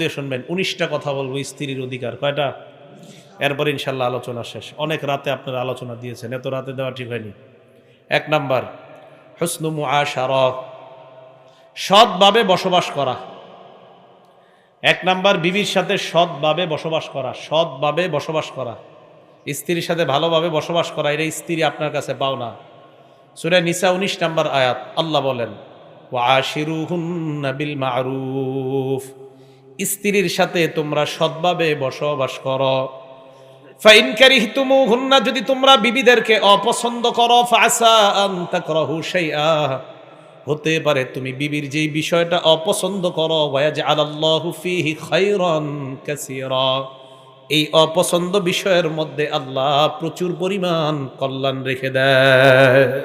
দিয়ে শুনবেন, উনিশটা কথা বলব, স্ত্রীর অধিকার, কয়টা? এরপর ইনশাল্লাহ আলোচনা শেষ। অনেক রাতে আপনারা আলোচনা দিয়েছেন, এত রাতে দেওয়া ঠিক হয়নি। এক নাম্বার হসনুমু আশার সৎভাবে বসবাস করা। এক নাম্বার, বিবির সাথে সৎভাবে বসবাস করা, সৎভাবে বসবাস করা। স্ত্রীর সাথে ভালোভাবে বসবাস করা, এটা স্ত্রী আপনার কাছে পাও না সুরে নিসা উনিশ নাম্বার আয়াত, আল্লাহ বলেন ও ওয়াশিরুহুন্না বিল মারুফ। স্ত্রীর সাথে তোমরা সৎভাবে বসবাস করো। যদি তোমরা বিবিদেরকে অপছন্দ করো ফাসা আন তাকরাহু শাইআ, হতে পারে তুমি বিবির যেই বিষয়টা অপছন্দ করো এই অপছন্দ বিষয়ের মধ্যে আল্লাহ প্রচুর পরিমাণ কল্যাণ রেখে দেয়।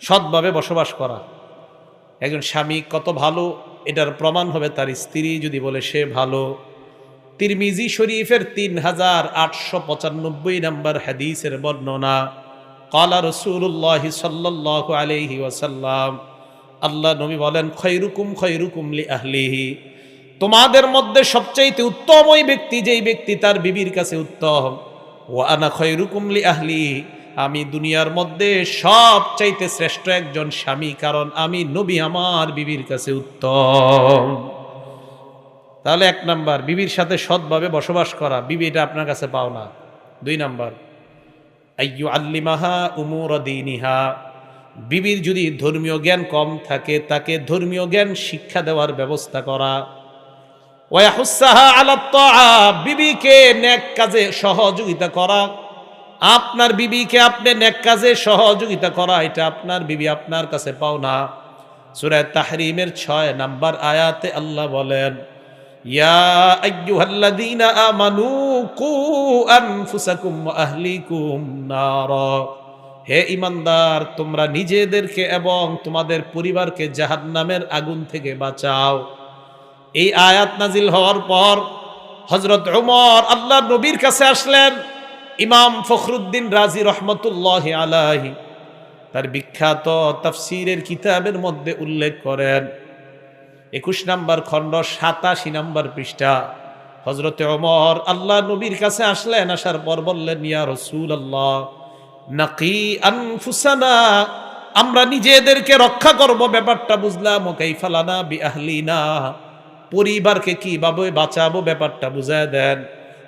সৎভাবে বসবাস করা। একজন স্বামী কত ভালো, এটার প্রমাণ হবে তার স্ত্রী যদি বলে সে ভালো। তিরমিজি শরীফের তিন হাজার আটশো পঁচানব্বই নম্বর হাদিসের বর্ণনা, কালা রসুল্লাহ সাল্লাহ আলহি ওয়াসাল্লাম আল্লাহ নবী বলেন, খৈরুকুম খৈরুকুম লি আহলিহি তোমাদের মধ্যে সবচাইতে উত্তম ওই ব্যক্তি যেই ব্যক্তি তার বিবির কাছে উত্তম। ও আনা খৈরুকুম লি আহলি আমি দুনিয়ার মধ্যে সব চাইতে শ্রেষ্ঠ একজন স্বামী, কারণ আমি নবী আমার বিবির কাছে উত্তম। তাহলে এক নাম্বার, বিবির সাথে সৎভাবে বসবাস করা। বিবি এটা আপনার কাছে পাও না। দুই নাম্বার, আইয়ু আল্লিমাহা উমুর দিনিহা। বিবির যদি ধর্মীয় জ্ঞান কম থাকে, তাকে ধর্মীয় জ্ঞান শিক্ষা দেওয়ার ব্যবস্থা করা। ওয়াহুসাহা আলা তাআ বিবিকে নেক কাজে সহযোগিতা করা। আপনার বিবিকে আপনি নেক কাজে সহযোগিতা করা, এটা আপনার বিবি আপনার কাছে পাও না সূরা তাহরিমের ছয় নাম্বার আয়াতে আল্লাহ বলেন হে ইমানদার, তোমরা নিজেদেরকে এবং তোমাদের পরিবারকে জাহান্নামের আগুন থেকে বাঁচাও। এই আয়াত নাজিল হওয়ার পর হজরত উমর আল্লাহ নবীর কাছে আসলেন। ইমাম ফখরুদ্দিন রাজি রহমতুল্লাহ আলাহি তার বিখ্যাত তাফসিরের কিতাবের মধ্যে উল্লেখ করেন, একুশ নাম্বার খণ্ড, সাতাশি নাম্বার পৃষ্ঠা হজরতে ওমর আল্লাহ নবীর কাছে আসলেন, আসার পর বললেন, ইয়া রসুল আল্লাহ নাকি আনফুসানা, আমরা নিজেদেরকে রক্ষা করব, ব্যাপারটা বুঝলাম ওকাই ফালানা বি আহলিনা পরিবারকে কীভাবে বাঁচাবো, ব্যাপারটা বুঝায় দেন।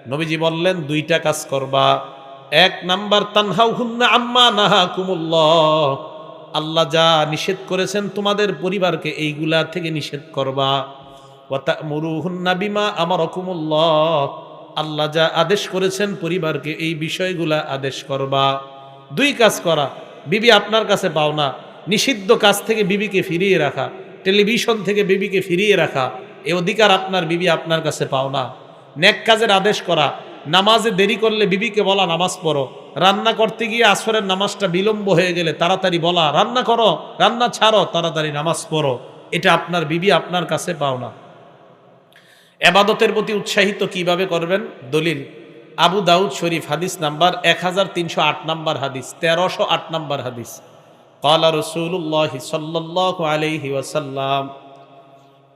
নবীজি বললেন, দুইটা কাজ করবা। এক নাম্বার তানহাউ হুন্না আম্মা নাহা কুমুল্লাহ আল্লাহ যা নিষেধ করেছেন তোমাদের পরিবারকে এইগুলা থেকে নিষেধ করবা। ওয়াতা মুরু হুন্না বিমা আমার আল্লাহ যা আদেশ করেছেন পরিবারকে এই বিষয়গুলা আদেশ করবা। দুই কাজ করা, বিবি আপনার কাছে পাও না। নিষিদ্ধ কাজ থেকে বিবিকে ফিরিয়ে রাখা। টেলিভিশন থেকে বিবিকে ফিরিয়ে রাখা। এই অধিকার আপনার, বিবি আপনার কাছে পাও না। নেক কাজের আদেশ করা, নামাজে দেরি করলে বিবিকে বলা, নামাজ পড়ো। রান্না করতে গিয়ে আসরের নামাজটা বিলম্ব হয়ে গেলে তাড়াতাড়ি বলা, রান্না করো, রান্না ছাড়ো, তাড়াতাড়ি নামাজ পড়ো। এটা আপনার বিবি আপনার কাছে পাও না এবাদতের প্রতি উৎসাহিত কীভাবে করবেন? দলিল, আবু দাউদ শরীফ হাদিস নাম্বার এক হাজার তিনশো আট নাম্বার হাদিস, তেরোশো আট নাম্বার হাদিস। কালা রসুল্লাহ সাল্লাহ আলহি ওয়াসাল্লাম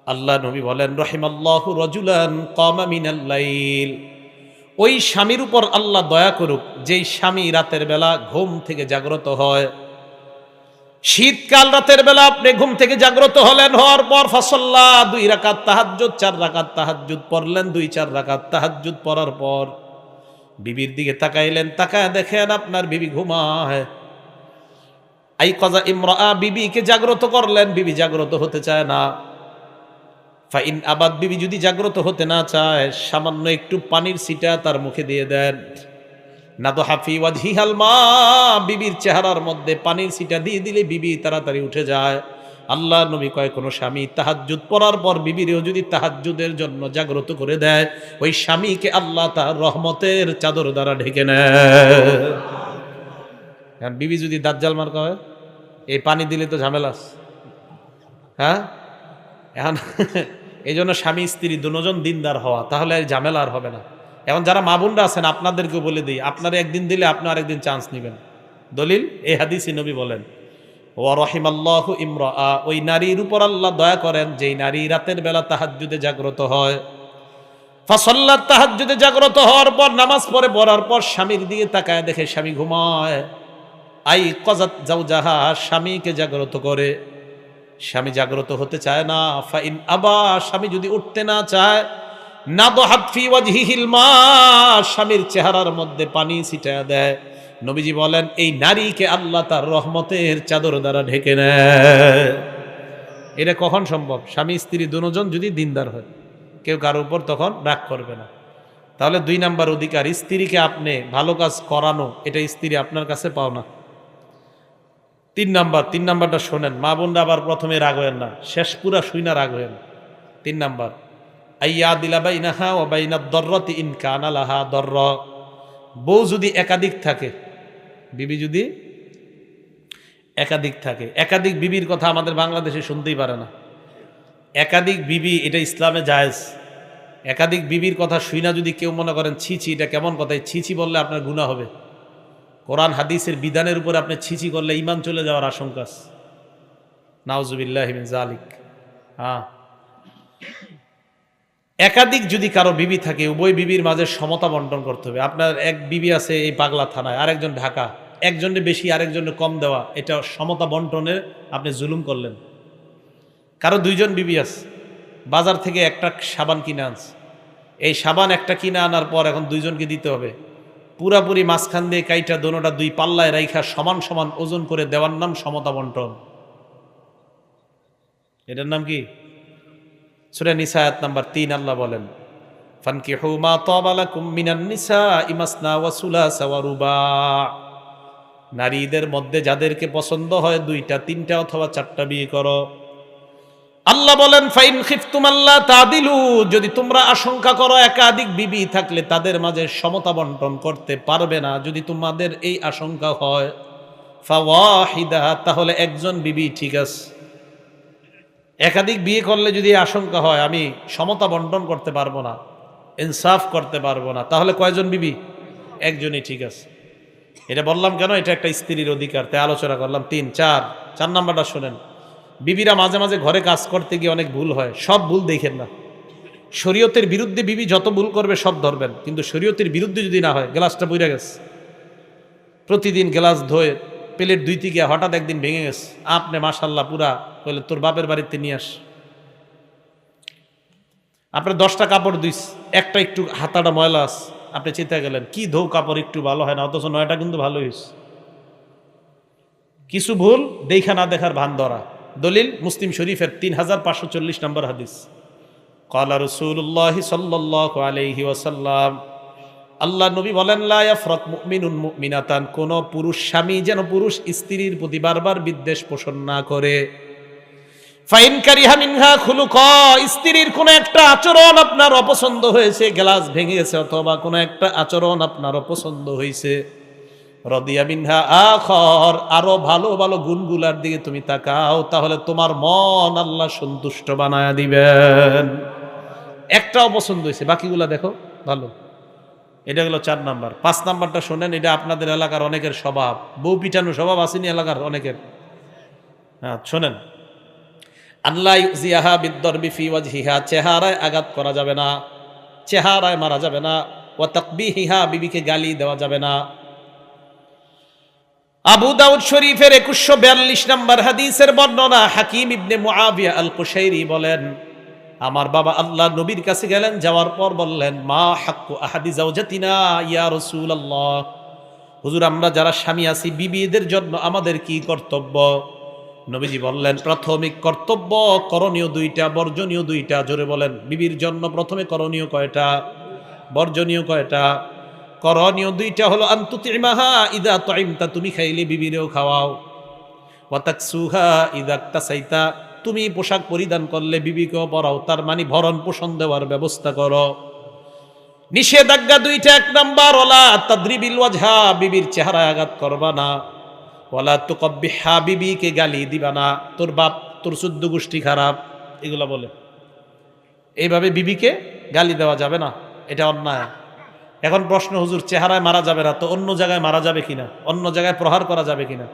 আল্লাহ নবী বলেন, রহিমাল্লাহু রজুলান কমা মিনাল্লাইল ওই স্বামীর উপর আল্লাহ দয়া করুক, যেই স্বামী রাতের বেলা ঘুম থেকে জাগ্রত হয়। শীতকাল রাতের বেলা আপনি ঘুম থেকে জাগ্রত হলেন, হওয়ার পর ফসল্লা, দুই রাকাত তাহাজ্জুদ, চার রাকাত তাহাজ্জুদ পড়লেন, দুই চার রাকাত তাহাজ্জুদ পড়ার পর বিবির দিকে তাকাইলেন, তাকায় দেখেন আপনার বিবি ঘুমায়। আই কজা ইমরা বিবিকে জাগ্রত করলেন, বিবি জাগ্রত হতে চায় না। ফাইন আবাদ বিবি যদি জাগ্রত হতে না চায়, সামান্য একটু পানির সিটা তার মুখে দিয়ে দেন। না তো হাফি ওয়াজহিহাল মা, বিবির চেহারার মধ্যে পানির সিটা দিয়ে দিলে বিবি তাড়াতাড়ি উঠে যায়। আল্লাহ নবী কয়, কোনো স্বামী তাহাজ্জুদ পড়ার পর বিবিরেও যদি তাহাজ্জুদের জন্য জাগ্রত করে দেয়, ওই স্বামীকে আল্লাহ তার রহমতের চাদর দ্বারা ঢেকে নেয়। বিবি যদি দাজ্জাল মার্কা হয় এই পানি দিলে তো ঝামেলা আছে। হ্যাঁ? এখন এই জন্য স্বামী, স্ত্রী দুজন দিনদার হওয়া, তাহলে ঝামেলা আর হবে না। এখন যারা মা বোনরা আছেন আপনাদেরকে বলে দিই, আপনারা একদিন দিলে আপনি আরেকদিন চান্স নেবেন। দলিল এ হাদিসি নবী বলেন ও রহিমাল্লাহ ইমরা ওই নারীর উপর আল্লাহ দয়া করেন, যেই নারী রাতের বেলা তাহাজ্জুদে জাগ্রত হয়। ফাসল্লার তাহাজ্জুদে জাগ্রত হওয়ার পর, নামাজ পড়ে পড়ার পর স্বামীর দিকে তাকায় দেখে স্বামী ঘুমায়। আই কজাত যাও যাহা স্বামীকে জাগ্রত করে। স্বামী জাগ্রত হতে চায় না, ফাইন আবা, স্বামী যদি উঠতে না চায় না তো হাতফি ওয়াজহিহিল মা, স্বামীর চেহারার মধ্যে পানি ছিটায় দেয়। নবীজি বলেন, এই নারীকে আল্লাহ তার রহমতের চাদর দ্বারা ঢেকে নেয়। এটা কখন সম্ভব? স্বামী, স্ত্রী দুজন যদি দিনদার হয়, কেউ কারও উপর তখন রাগ করবে না। তাহলে দুই নাম্বার অধিকার, স্ত্রীকে আপনি ভালো কাজ করানো, এটা স্ত্রী আপনার কাছে পাও না তিন নাম্বার, তিন নাম্বারটা শোনেন, মা বোনরা আবার প্রথমে রাগ হয়েন না, শেষ পুরা শুই না রাগ হয়েন। তিন নাম্বার, আইয়া দিলা বাইনাহা ও বাইনা দর্রতি ইন কানালাহা দর্র। বউ যদি একাধিক থাকে, বিবি যদি একাধিক থাকে, একাধিক বিবির কথা আমাদের বাংলাদেশে শুনতেই পারে না। একাধিক বিবি, এটা ইসলামে জায়েজ। একাধিক বিবির কথা শুই না যদি কেউ মনে করেন ছিছি এটা কেমন কথা ছিছি বললে আপনার গুণা হবে। কোরআন হাদিসের বিধানের উপর আপনি ছিছি করলে ইমান চলে যাওয়ার আশঙ্কা আছে। জালিক হ্যাঁ। একাধিক যদি কারও বিবি থাকে, উভয় বিবির মাঝে সমতা বন্টন করতে হবে। আপনার এক বিবি আছে এই পাগলা থানায়, আরেকজন ঢাকা। একজনের বেশি, আরেকজনের কম দেওয়া। এটা সমতা বন্টনের আপনি জুলুম করলেন। কারও দুইজন বিবি আছে, বাজার থেকে একটা সাবান কিনে আনছে। এই সাবান একটা কিনে আনার পর এখন দুইজনকে দিতে হবে। পুরাপুরি মাঝখান দিয়ে কাইটা দোনোটা দুই পাল্লায় রাইখা সমান সমান ওজন করে দেওয়ার নাম সমতা বন্টন। এটার নাম কি? সুরা নিসায়াত নাম্বার তিন আল্লাহ বলেন, ফানকিহু মা তাবালাকুম মিনান নিসা ইমাসনা ওয়া সুলাসা ওয়া রুবা। নারীদের মধ্যে যাদেরকে পছন্দ হয় দুইটা, তিনটা অথবা চারটা বিয়ে করো। আল্লাহ বলেন, ফাইন খিফতুম আল্লাহ তাদিলু যদি তোমরা আশঙ্কা করো একাধিক বিবি থাকলে তাদের মাঝে সমতা বন্টন করতে পারবে না। যদি তোমাদের এই আশঙ্কা হয়, ফাওয়াহিদা তাহলে একজন বিবি ঠিক আছে। একাধিক বিয়ে করলে যদি আশঙ্কা হয়, আমি সমতা বন্টন করতে পারব না, ইনসাফ করতে পারব না তাহলে কয়জন বিবি? একজনই ঠিক আছে। এটা বললাম কেন? এটা একটা স্ত্রীর অধিকার। তাই আলোচনা করলাম। তিন, চার। চার নাম্বারটা শোনেন। বিবিরা মাঝে মাঝে ঘরে কাজ করতে গিয়ে অনেক ভুল হয়, সব ভুল দেখেন না। শরীয়তের বিরুদ্ধে বিবি যত ভুল করবে সব ধরবেন, কিন্তু শরীয়তের বিরুদ্ধে যদি না হয়, গ্লাসটা বইরা গেছে। প্রতিদিন গ্লাস ধোয়ে প্লেট দুইতে গিয়ে হঠাৎ একদিন ভেঙে গেছে। আপনি মাসাল্লাহ পুরা বলে তোর বাপের বাড়িতে নিয়ে আস। আপনার দশটা কাপড় দিস একটা একটু হাতাটা ময়লা আস আপনি চিন্তা গেলেন, কি ধো কাপড় একটু ভালো হয় না, অথচ নয়টা কিন্তু ভালো হয়েছে কিছু ভুল, দেখা না দেখার ভান ধরা। দলিল মুসলিম শরীফের তিন হাজার পাঁচশো চল্লিশ নম্বর হাদিস। কলা রসুল্লাহ সাল্লাহ আলহি ওয়াসাল্লাম, আল্লাহ নবী বলেন লাফরত মুমিনুন মুমিনাতান কোন পুরুষ স্বামী যেন পুরুষ স্ত্রীর প্রতি বারবার বিদ্বেষ পোষণ না করে। ফাইন কারিহা মিনহা খুলুক, স্ত্রীর কোন একটা আচরণ আপনার অপছন্দ হয়েছে, গ্লাস ভেঙে গেছে অথবা কোন একটা আচরণ আপনার অপছন্দ হয়েছে। রদিয়া মিনহা আখর, আরও ভালো ভালো গুণগুলার দিকে তুমি তাকাও, তাহলে তোমার মন আল্লাহ সন্তুষ্ট বানায় দিবেন। একটাও পছন্দ হয়েছে, বাকিগুলা দেখো, ভালো। এটা হলো চার নাম্বার। পাঁচ নাম্বারটা শোনেন, এটা আপনাদের এলাকার অনেকের স্বভাব। বউ পিটানো স্বভাব আসেনি এলাকার অনেকের। হ্যাঁ শোনেন। আল্লাহ জিয়াহা বিদ্দর বিফি ওয়াজহিহা, চেহারায় আঘাত করা যাবে না, চেহারায় মারা যাবে না ও তাকবিহিহা বিবিকে গালি দেওয়া যাবে না। আবু দাউদ শরীফের একুশশো বিয়াল্লিশ নম্বর হাদিসের বর্ণনা হাকিম ইবনে মুআবিয়া আল কুশাইরি বলেন, আমার বাবা আল্লাহ নবীর কাছে গেলেন, যাওয়ার পর বললেন, মা হাক্কু আহাদি জাওজাতিনা ইয়া রাসূলুল্লাহ। হুজুর, আমরা যারা স্বামী আছি, বিবিদের জন্য আমাদের কি কর্তব্য? নবীজি বললেন, প্রাথমিক কর্তব্য, করণীয় দুইটা, বর্জনীয় দুইটা। জোরে বলেন, বিবির জন্য প্রথমে করণীয় কয়টা? বর্জনীয় কয়টা? করণীয় দুইটা হলো আন্তুতিমাহা ইদা তাইমতা, তুমি খাইলে বিবিরেও খাওয়াও। ওয়াতাকসুহা ইদা তাসাইতা, তুমি পোশাক পরিধান করলে বিবিকেও পরাও। তার মানে ভরণ পোষণ দেওয়ার ব্যবস্থা করো। নিষেধাজ্ঞা দুইটা, এক নাম্বার, ওলা তাদ্রিবিল ওয়াজহা, বিবির চেহারায় আঘাত করবা না। ওলা তো কব্বিহা বিবিকে গালি দিবা না। তোর বাপ, তোর শুদ্ধ গোষ্ঠী খারাপ। এগুলা বলে। এইভাবে বিবিকে গালি দেওয়া যাবে না। এটা অন্যায়। এখন প্রশ্ন, হুজুর, চেহারায় মারা যাবে না তো অন্য জায়গায় মারা যাবে কিনা? অন্য জায়গায় প্রহার করা যাবে কিনা?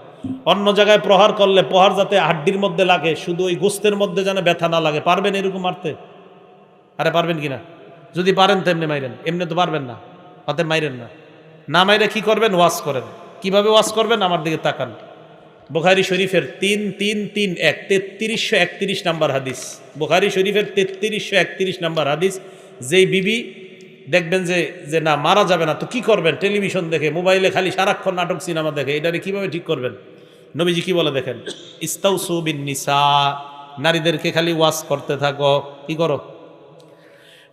অন্য জায়গায় প্রহার করলে প্রহার যাতে হাড্ডির মধ্যে লাগে, শুধু ওই গোস্তের মধ্যে যেন ব্যথা না লাগে। পারবেন এরকম মারতে? আরে, পারবেন কিনা? যদি পারেন তো এমনি মাইরেন। এমনি তো পারবেন না। হাতে মাইরেন না। না মাইরে কি করবেন? ওয়াশ করেন। কীভাবে ওয়াশ করবেন? আমার দিকে তাকান। বোখারি শরীফের তিন তিন তিন, এক, তেত্রিশশো একত্রিশ নাম্বার হাদিস। বোখারি শরীফের তেত্রিশশো একত্রিশ নাম্বার হাদিস, যেই বিবি দেখবেন যে যে না, মারা যাবে না, তো কি করবেন? টেলিভিশন দেখে, মোবাইলে খালি সারাক্ষণ নাটক, সিনেমা দেখে এটারে কীভাবে ঠিক করবেন? নবীজি কি বলে দেখেন? ইস্তাউসু বিন নিসা নারীদেরকে খালি ওয়াশ করতে থাকো, কি করো?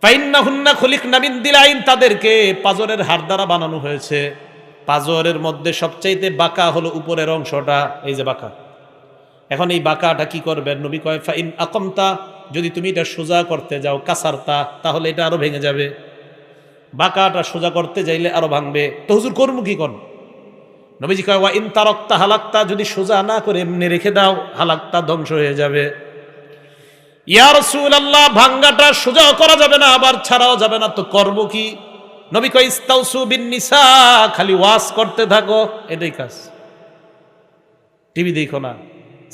ফাইন্না হুন্না খলিক নামিন দিলাইন, তাদেরকে পাজরের হাড় দ্বারা বানানো হয়েছে। পাজরের মধ্যে সবচাইতে বাঁকা হলো উপরের অংশটা, এই যে বাঁকা। এখন এই বাঁকাটা কি করবেন? নবী কয়, ফাইন আকমতা, যদি তুমি এটা সোজা করতে যাও, কাসারতা, তাহলে এটা আরও ভেঙে যাবে। বাঁকাটা সোজা করতে যাইলে আরও ভাঙবে। তো হুজুর, করব কি কোন? নবীজি কয়, ওয়া ইন তারক্তা হালাক্তা, যদি সোজা না করে এমনি রেখে দাও, হালাক্তা ধ্বংস হয়ে যাবে। ইয়া রাসূলুল্লাহ, ভাঙ্গাটা সোজা করা যাবে না, আবার ছাড়াও যাবে না, তো করব কি? নবী কয়, ইস্তাউসু বিন নিসা খালি ওয়াজ করতে থাকো, এটাই কাজ। টিভি দেখো না,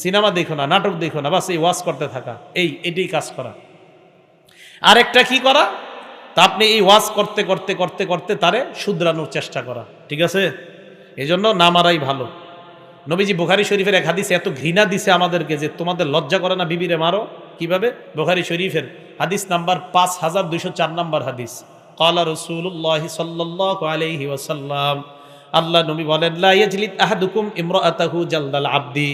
সিনেমা দেখো না, নাটক দেখো না, বাস এই ওয়াজ করতে থাকা, এই, এটাই কাজ করা। আরেকটা কি করা? তা আপনি এই ওয়াজ করতে করতে করতে করতে তারে শুধরানোর চেষ্টা করা। ঠিক আছে? এই জন্য না মারাই ভালো। নবীজি বুখারি শরীফের এক হাদিস এত ঘৃণা দিছে আমাদেরকে যে তোমাদের লজ্জা করে না বিবিরে মারো? কীভাবে? বুখারি শরীফের হাদিস নাম্বার পাঁচ হাজার দুইশো চার নাম্বার হাদিস। কালা রসুল্লাহ সাল্লাহ আলাইহি ওয়াসাল্লাম। আল্লাহ নবী বলেন, লা ইয়াজলিদ আহাদুকুম ইমরাআতাহু জালদাল আবদি।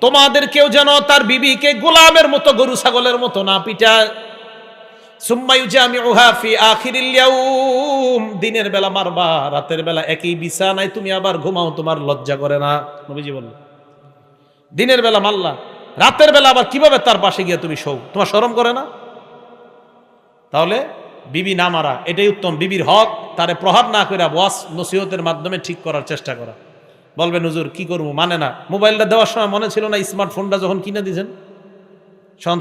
তোমাদের কেউ যেন তার বিবিকে গোলামের মতো, গরু ছাগলের মতো না পিটায়। দিনের বেলা মারবা, রাতের বেলা একই বিছানায় তুমি আবার ঘুমাও, তোমার লজ্জা করে না। নবীজি বলল দিনের বেলা মারলা, রাতের বেলা আবার কীভাবে তার পাশে গিয়ে তুমি শোও তোমার শরম করে না? তাহলে বিবি না মারা, এটাই উত্তম। বিবির হক, তারে প্রহার না করে ওয়াস, নসিহতের মাধ্যমে ঠিক করার চেষ্টা করা। বলবেন, হুজুর, কি করব? মানে না। মোবাইলটা দেওয়ার সময় মনে ছিল না, স্মার্টফোনটা যখন কিনে দিয়েছেন?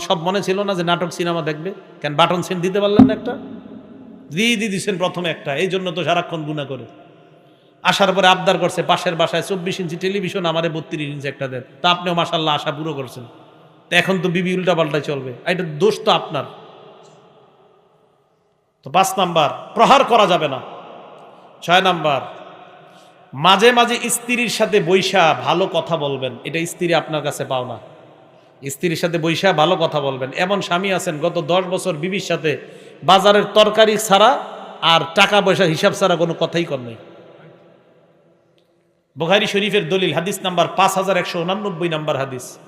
সব মনে ছিল না যে নাটক, সিনেমা দেখবে? কেন বাটন সিন দিতে পারলেন না একটা? দিয়ে দিয়ে দিচ্ছেন প্রথমে একটা, এই জন্য তো সারাক্ষণ গুণা করে। আসার পরে আবদার করছে, পাশের বাসায় চব্বিশ ইঞ্চি টেলিভিশন, আমারে বত্রিশ ইঞ্চি একটা দেন। তা আপনিও মাসাল্লাহ আশা পুরো করছেন। তো এখন তো বিবি উল্টা পাল্টায় চলবে। এটা দোষ তো আপনার। তো পাঁচ নাম্বার, প্রহার করা যাবে না। ছয় নাম্বার, মাঝে মাঝে স্ত্রীর সাথে বৈশা ভালো কথা বলবেন, এটা স্ত্রী আপনার কাছে পাও না স্ত্রীর সাথে বৈশা ভালো কথা বলবেন। এমন স্বামী আছেন, গত দশ বছর বিবির সাথে বাজারের তরকারি ছাড়া আর টাকা পয়সা হিসাব ছাড়া কোনো কথাই কর নেই। বুখারি শরীফের দলিল, হাদিস নাম্বার পাঁচ হাজার একশো উনানব্বই নাম্বার হাদিস।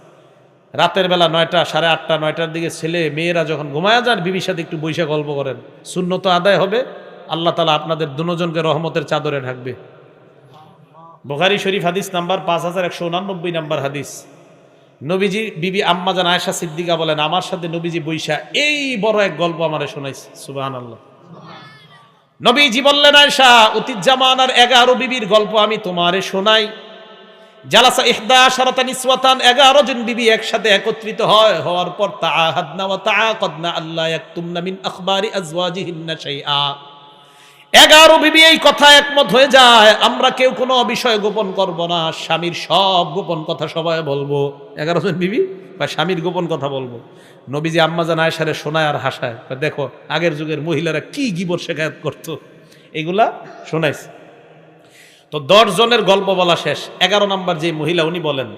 রাতের বেলা নয়টা, সাড়ে আটটা, নয়টার দিকে ছেলে মেয়েরা যখন ঘুমায়া যান, বিবির সাথে একটু বৈশা গল্প করেন। শূন্য তো আদায় হবে, আল্লাহ তালা আপনাদের দুজনকে রহমতের চাদরে ঢাকবে। বুখারি শরীফ হাদিস নাম্বার পাঁচ হাজার একশো উনানব্বই নাম্বার হাদিস। নবীজি, বিবি আম্মাজান আয়েশা সিদ্দিকা বলেন, আমার সাথে নবীজি বৈশা এই বড় এক গল্প আমারে শোনাইছে। সুবাহান আল্লাহ নবীজি বললেন, আয়েশা, অতীত জামানার এগারো বিবির গল্প আমি তোমারে শোনাই। জালাসা ইহদা শারাতা নিসওয়াতান, এগারো জন বিবি একসাথে একত্রিত হয়, হওয়ার পর তাআহাদনা ওয়া তাআকাদনা আল্লাহ ইয়াকতুমনা মিন আখবারি আজওয়াজিহিন্না শাইআ। এগারো বিবি এই কথা একমত হয়ে যায়, আমরা কেউ কোনো বিষয় গোপন করব না, স্বামীর সব গোপন কথা সবাই বলব। এগারো জন বিবি? বা স্বামীর গোপন কথা বলব। নবীজি আম্মাজান আয়সারে শোনায় আর হাসায় দেখো, আগের যুগের মহিলারা কি গিবর শেখায়ত করতো? এগুলা শোনাইছে। তো দশ জনের গল্প বলা শেষ। এগারো নাম্বার যে মহিলা, উনি বলেন,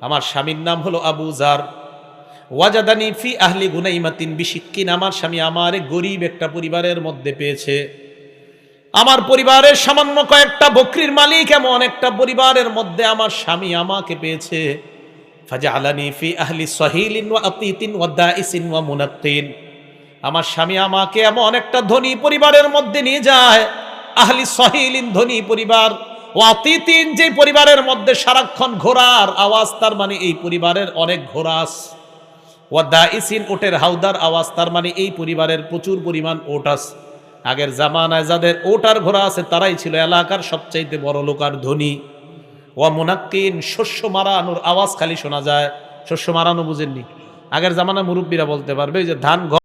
আমার স্বামীর নাম হলো আবু জার। ওয়াজাদানি ফি আহলি গুনাইমাতিন বিশিক্কিন। আমার স্বামী আমারে গরিব একটা পরিবারের মধ্যে পেয়েছে। আমার পরিবারের সামান্য কয়েকটা বকরির মালিক এমন একটা পরিবারের মধ্যে আমার স্বামী আমাকে পেয়েছে। ফাজা আলানি ফি আহলি সহিলিন ওয়া আতিতিন ওয়া দাইসিন ওয়া মুনাত্তিন। আমার স্বামী আমাকে এমন একটা ধনী পরিবারের মধ্যে নিয়ে যায়। আহলি সহিলিন ধনী পরিবার ও আতিতিন যে পরিবারের মধ্যে সারাক্ষণ ঘোড়ার আওয়াজ, তার মানে এই পরিবারের অনেক ঘোড়া আছে। ওয়া দাইসিন ওটের হাউদার আওয়াজ, তার মানে এই পরিবারের প্রচুর পরিমাণ ওট আছে। আগের জামানায় যাদের ওটার ঘোরা আছে, তারাই ছিল এলাকার সবচাইতে বড় লোকার ধনী। ওয়া মোনাক্কিন, শস্য মারানোর আওয়াজ খালি শোনা যায়। শস্য মারানো বুঝেননি। আগের জামানা মুরব্বীরা বলতে পারবে যে ধান